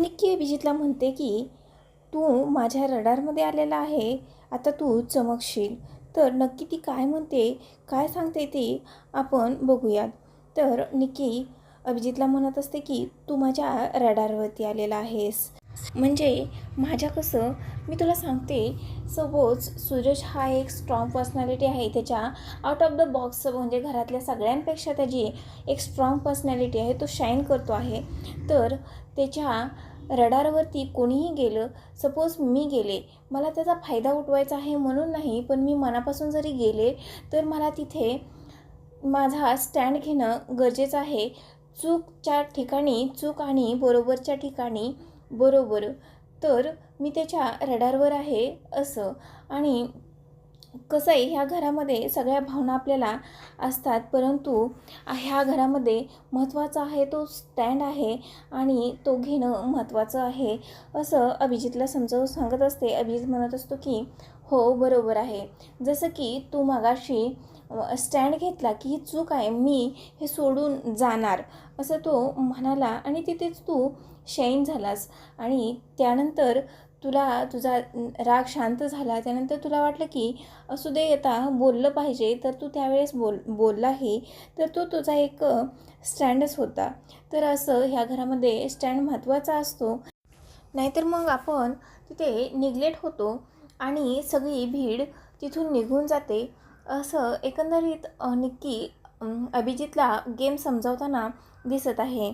निक्की अभिजितला म्हणते की तू माझ्या रडारमध्ये आलेला आहे. आता तू चमकशील. तर नक्की ती काय म्हणते काय सांगते ते आपण बघूयात. तर निक्की अभिजितला म्हणत असते की तू माझ्या रडारवरती आलेला आहेस. म्हणजे माझ्या कसं मी तुला सांगते सपोज सूरज हा एक स्ट्रॉंग पर्सनॅलिटी आहे. त्याच्या आउट ऑफ द बॉक्स म्हणजे घरातल्या सगळ्यांपेक्षा त्याची एक स्ट्रॉंग पर्सनॅलिटी आहे तो शाईन करतो आहे. तर त्याच्या रडारवरती कोणीही गेलं सपोज मी गेले मला त्याचा फायदा उठवायचा आहे म्हणून नाही पण मी मनापासून जरी गेले तर मला तिथे माझा स्टँड घेणं गरजेचं आहे. चूकच्या ठिकाणी चूक आणि बरोबरच्या ठिकाणी बरोबर. तर मी त्याच्या रडारवर आहे असं. आणि कसं आहे ह्या घरामध्ये सगळ्या भावना आपल्याला असतात. परंतु ह्या घरामध्ये महत्त्वाचा आहे तो स्टँड आहे आणि तो घेणं महत्त्वाचं आहे. असं अभिजितला समजावून सांगत असते. अभिजित म्हणत असतो की हो बरोबर आहे. जसं की तू मागाशी स्टँड घेतला की ही चूक आहे. मी हे सोडून जाणार. असं तो म्हणाला आणि तिथेच तू शैन झालास. आणि त्यानंतर तुला तुझा राग शांत झाला त्यानंतर तुला वाटलं की असू दे आता बोललं पाहिजे तर तू त्यावेळेस बोल बोललाही तर तो तुझा एक स्टँडच होता. तर असं ह्या घरामध्ये स्टँड महत्त्वाचा असतो. नाहीतर मग आपण तिथे निग्लेक्ट होतो आणि सगळी भीड तिथून निघून जाते. असं एकंदरीत निक्की अभिजितला गेम समजावताना दिसत आहे.